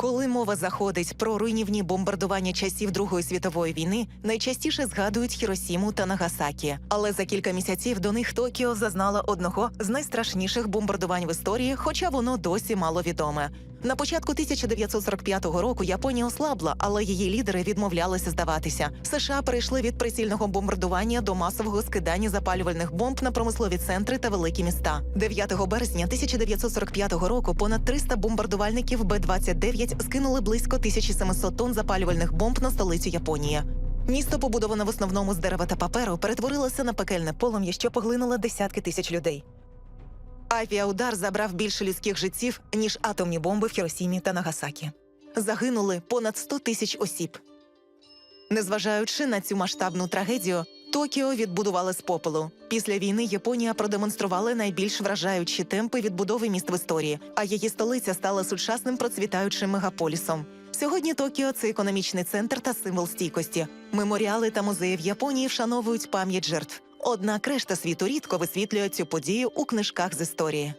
Коли мова заходить про руйнівні бомбардування часів Другої світової війни, найчастіше згадують Хіросіму та Нагасакі. Але за кілька місяців до них Токіо зазнала одного з найстрашніших бомбардувань в історії, хоча воно досі мало відоме. На початку 1945 року Японія ослабла, але її лідери відмовлялися здаватися. США перейшли від прицільного бомбардування до масового скидання запалювальних бомб на промислові центри та великі міста. 9 березня 1945 року понад 300 бомбардувальників Б-29 скинули близько 1700 тонн запалювальних бомб на столицю Японії. Місто, побудоване в основному з дерева та паперу, перетворилося на пекельне полум'я, що поглинуло десятки тисяч людей. Авіаудар забрав більше людських життів, ніж атомні бомби в Хіросімі та Нагасакі. Загинули понад 100 тисяч осіб. Незважаючи на цю масштабну трагедію, Токіо відбудували з попелу. Після війни Японія продемонструвала найбільш вражаючі темпи відбудови міст в історії, а її столиця стала сучасним процвітаючим мегаполісом. Сьогодні Токіо це економічний центр та символ стійкості. Меморіали та музеї в Японії вшановують пам'ять жертв. Однак решта світу рідко висвітлює цю подію у книжках з історії.